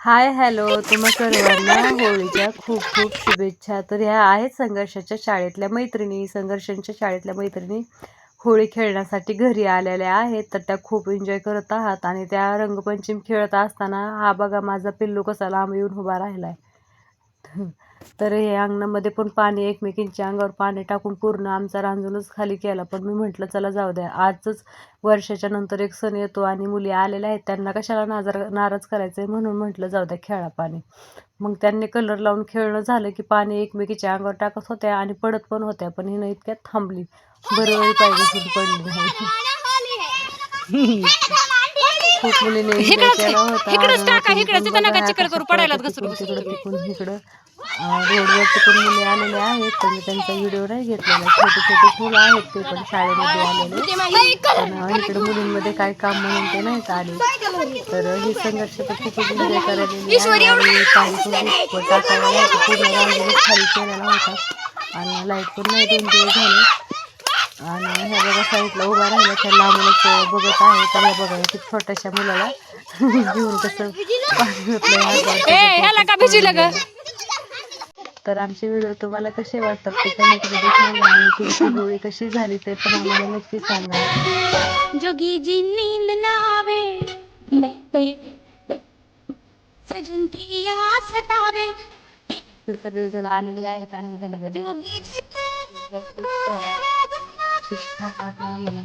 Hi hello. तुम्हा सर्वांना होळीच्या खूप खूप शुभेच्छा. तर ह्या आहेत संघर्षाच्या शाळेतल्या मैत्रिणी. संघर्षांच्या शाळेतल्या मैत्रिणी होळी खेळण्यासाठी घरी आलेल्या आहेत. तर त्या खूप एन्जॉय करत आहात आणि त्या रंगपंचमी खेळत असताना हा बघा माझा पिल्लू कसा लांब येऊन उभा राहिला आहे तर हे अंगणामध्ये पण पाणी एकमेकींच्या अंगावर पाणी टाकून पूर्ण आमचा रांजूनच खाली केला. पण मी म्हटलं चला जाऊ द्या. आजच वर्षाच्या नंतर एक सण येतो आणि मुली आलेल्या आहेत. त्यांना कशाला नाजार नाराज करायचं आहे म्हणून म्हटलं जाऊ द्या खेळा पाणी. मग त्यांनी कलर लावून खेळणं झालं की पाणी एकमेकीच्या अंगावर टाकत होत्या आणि पडत पण होत्या पण हिनं इतक्यात थांबली. बरं वेळी पाहिजे सुद्धा पडली खूप मुलीने enjoy इकडंच- केला होता इकडंच टाका, आणि तिथं नका चिखल करू, पडायला पळतात घसरून तिकडं तिकडं तिकडून इकडं अं, रोडवरती पण मुली आलेल्या आहेत मी त्यांचा व्हिडिओ नाही घेतलेला. छोटे छोटे मुलं आहेत ते पण शाळेमध्ये आलेले. पण इकडे मुलींमध्ये काय काम म्हणून ते नाहीत आले. तर ही संघर्ष तर खूपच एन्जॉय करायलेली आहे. आणि काही पण खूप टाकायला नव्हतं. पूर्ण रांगोळी खाली केलेला होता. आणि लाइट पण नाही दोन दिवस झाले. साईडला उभा राहिला त्या लांबूनच बघत आहे तर ह्या बघा की छोट्याशा मुलाला घेऊन कसं पाणी ह्याला का भिजलं ग? तर आमचे व्हिडिओ तुम्हाला कसे वाटतात ते कमेंट मध्ये सांगा आणि तुमची होळी कशी झाली ते पण आम्हाला नक्की सांगा. जोगी जी नींद लावे सजन पिया सतावे। तर व्हिडिओला आलेले आहेत आणि त्यांना